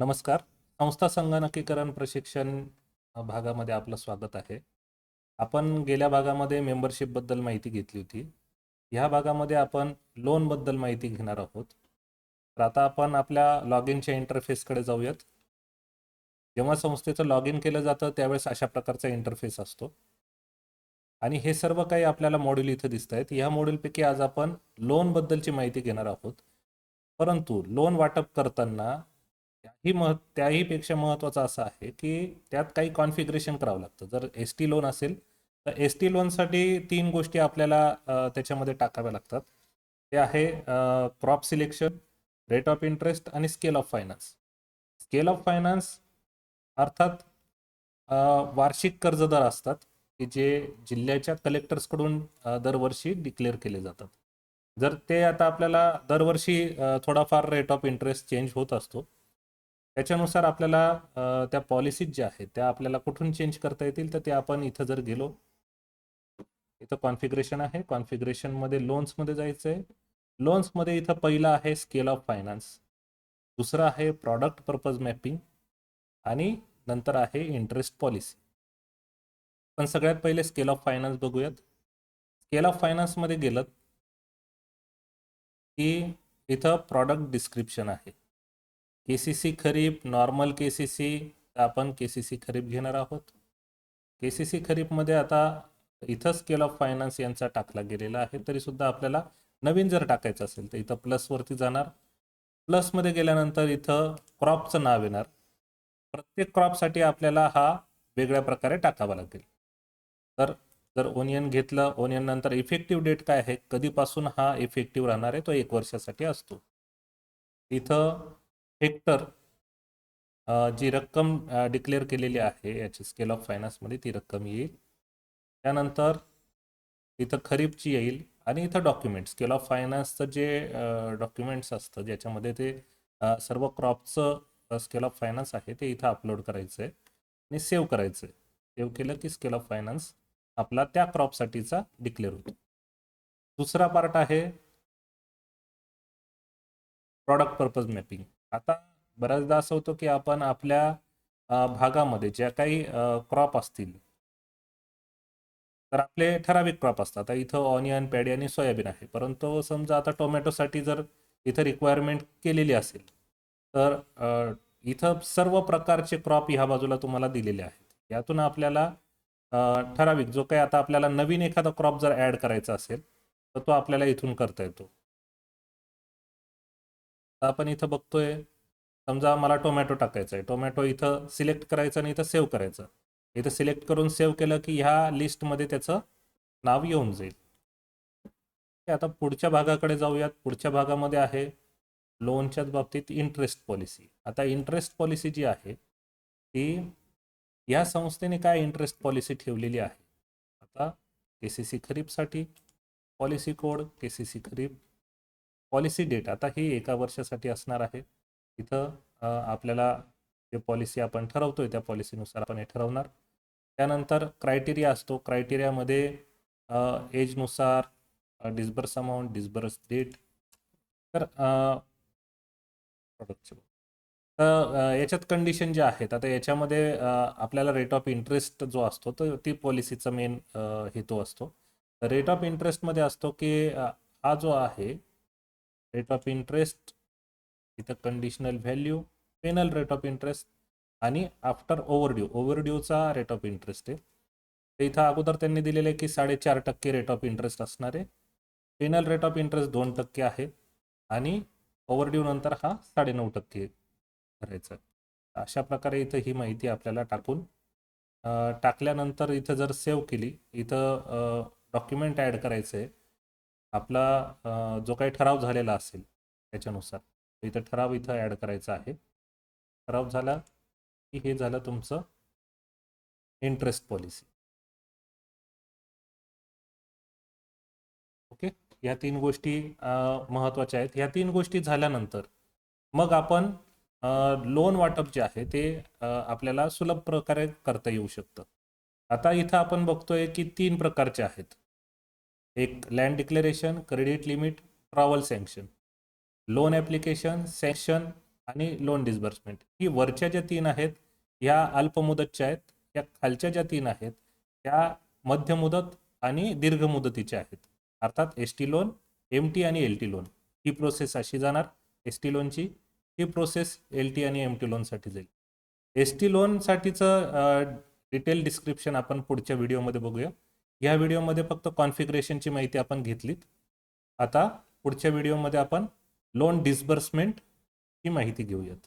नमस्कार. संस्था संगणकीकरण प्रशिक्षण भागामध्ये आपलं स्वागत आहे. आपण गेल्या भागामध्ये मेंबरशिपबद्दल माहिती घेतली होती. ह्या भागामध्ये आपण लोनबद्दल माहिती घेणार आहोत. तर आता आपण आपल्या लॉग इनच्या इंटरफेसकडे जाऊयात. जेव्हा संस्थेचं लॉग इन केलं जातं त्यावेळेस अशा प्रकारचा इंटरफेस असतो. आणि हे सर्व काही आपल्याला मॉड्यूल इथं दिसत आहेत. ह्या मॉड्यूलपैकी आज आपण लोनबद्दलची माहिती घेणार आहोत. परंतु लोन वाटप करताना त्याही मह त्याहीपेक्षा महत्त्वाचं असं आहे की त्यात काही कॉन्फिगरेशन करावं लागतं. जर एस टी लोन असेल तर एस टी लोनसाठी तीन गोष्टी आपल्याला त्याच्यामध्ये टाकाव्या लागतात. ते आहे crop selection rate of interest आणि scale of finance scale of finance अर्थात वार्षिक कर्जदार असतात की जे जिल्ह्याच्या कलेक्टर्सकडून दरवर्षी डिक्लेअर केले जातात. जर ते आता आपल्याला दरवर्षी थोडाफार रेट ऑफ इंटरेस्ट चेंज होत असतो त्याच्यानुसार आपल्याला त्या पॉलिसीज ज्या आहेत त्या आपल्याला कुठून चेंज करता येतील तर ते आपण इथं जर गेलो इथं कॉन्फिग्रेशन आहे. कॉन्फिग्रेशनमध्ये लोन्समध्ये जायचं आहे लोन्समध्ये इथं पहिलं आहे स्केल ऑफ फायनान्स दुसरं आहे प्रॉडक्ट पर्पज मॅपिंग आणि नंतर आहे इंटरेस्ट पॉलिसी पण सगळ्यात पहिले स्केल ऑफ फायनान्स बघूयात. स्केल ऑफ फायनान्समध्ये गेलं की इथं प्रॉडक्ट डिस्क्रिप्शन आहे. के सी सी खरीप नॉर्मल के सी सी आपण के सी सी खरीप घेणार आहोत. के सी सी खरीपमध्ये आता इथं स्केल ऑफ फायनान्स यांचा टाकला गेलेला आहे तरी सुद्धा आपल्याला नवीन जर टाकायचं असेल तर इथं प्लसवरती जाणार. प्लसमध्ये गेल्यानंतर इथं क्रॉपचं नाव येणार. प्रत्येक क्रॉपसाठी आपल्याला हा वेगळ्या प्रकारे टाकावा लागेल. तर जर ओनियन घेतलं ओनियन नंतर इफेक्टिव्ह डेट काय आहे? कधीपासून हा इफेक्टिव्ह राहणार आहे? तो एक वर्षासाठी असतो. इथं हेक्टर जी रक्कम डिक्लेअर केलेली आहे याची स्केल ऑफ फायनान्समध्ये ती रक्कम येईल. त्यानंतर इथं खरीपची येईल आणि इथं डॉक्युमेंट स्केल ऑफ फायनान्सचं जे डॉक्युमेंट्स असतं ज्याच्यामध्ये ते सर्व क्रॉपचं स्केल ऑफ फायनान्स आहे ते इथं अपलोड करायचं आहे आणि सेव्ह करायचं आहे सेव्ह केलं की स्केल ऑफ फायनान्स आपला त्या क्रॉपसाठीचा डिक्लेअर होतो. दुसरा पार्ट आहे प्रॉडक्ट पर्पज मॅपिंग आता बऱ्याचदा असं होतं की आपण आपल्या भागामध्ये ज्या काही क्रॉप असतील. तर आपले ठराविक क्रॉप असतात. आता इथं ऑनियन पॅडी आणि सोयाबीन आहे. परंतु समजा आता टोमॅटोसाठी जर इथं रिक्वायरमेंट केलेली असेल तर इथं सर्व प्रकारचे क्रॉप ह्या बाजूला तुम्हाला दिलेले आहेत. यातून आपल्याला ठराविक जो काही आता आपल्याला नवीन एखादा क्रॉप जर ॲड करायचा असेल तर तो आपल्याला इथून करता येतो. आपण इथं बघतोय समजा मला टोमॅटो टाकायचा आहे. टोमॅटो इथं सिलेक्ट करायचं आणि इथं सेव्ह करायचं. इथं सिलेक्ट करून सेव्ह केलं की ह्या लिस्टमध्ये त्याचं नाव येऊन जाईल. आता पुढच्या भागाकडे जाऊयात. पुढच्या भागामध्ये आहे लोनच्याच बाबतीत इंटरेस्ट पॉलिसी आता इंटरेस्ट पॉलिसी जी आहे ती या संस्थेने काय इंटरेस्ट पॉलिसी ठेवलेली आहे? आता K C C खरीपसाठी policy code K C C खरीप पॉलिसी डेट आता ही एका वर्षासाठी असणार आहे. इथं आपल्याला जे पॉलिसी आपण ठरवतोय त्या पॉलिसीनुसार आपण हे ठरवणार. त्यानंतर क्रायटेरिया असतो. क्रायटेरियामध्ये एजनुसार डिस्बर्स अमाऊंट डिस्बर्स डेट तर तर याच्यात कंडिशन ज्या आहेत आता याच्यामध्ये आपल्याला रेट ऑफ इंटरेस्ट जो असतो तो ती पॉलिसीचा मेन हेतू असतो. रेट ऑफ इंटरेस्टमध्ये असतो की हा जो आहे रेट ऑफ इंटरेस्ट इथं conditional value penal rate of interest आणि आफ्टर ओव्हरड्यू ओव्हरड्यूचा रेट ऑफ इंटरेस्ट आहे. ते इथं अगोदर त्यांनी दिलेलं आहे की साडेचार टक्के रेट ऑफ इंटरेस्ट असणार आहे. पेनल रेट ऑफ इंटरेस्ट दोन टक्के आहे. आणि ओव्हरड्यू नंतर हा साडेनऊ टक्के करायचा अशा प्रकारे इथं ही माहिती आपल्याला टाकून टाकल्यानंतर इथं जर सेव्ह केली इथं डॉक्युमेंट ॲड करायचं आहे आपला जो काही ठराव झालेला असेल त्याच्यानुसार. इथं ठराव इथं ॲड करायचा आहे. ठराव झाला की हे झालं तुमचं इंटरेस्ट पॉलिसी. ओके? या तीन गोष्टी महत्त्वाच्या महत्त्वाच्या आहेत. ह्या तीन गोष्टी झाल्यानंतर मग आपण लोन वाटप जे आहे ते आपल्याला सुलभ प्रकारे करता येऊ शकतं. आता इथं आपण बघतोय की तीन प्रकारचे आहेत. एक land declaration credit limit travel sanction loan application sanction आणि लोन डिस्बर्समेंट ही वरच्या ज्या तीन आहेत ह्या अल्पमुदतच्या आहेत या खालच्या ज्या तीन आहेत त्या मध्य मुदत आणि दीर्घ मुदतीच्या आहेत. अर्थात S T loan M T आणि एल टी लोन ही प्रोसेस अशी जाणार. एस टी लोनची ही प्रोसेस एल टी आणि एम टी लोनसाठी जाईल. एस टी लोनसाठीचं डिटेल डिस्क्रिप्शन आपण पुढच्या व्हिडिओमध्ये बघूया. या व्हिडिओमध्ये फक्त कॉन्फिगरेशनची माहिती आपण घेतलीत. आता पुढच्या व्हिडिओमध्ये आपण लोन डिस्बर्समेंट ही माहिती घेऊयात.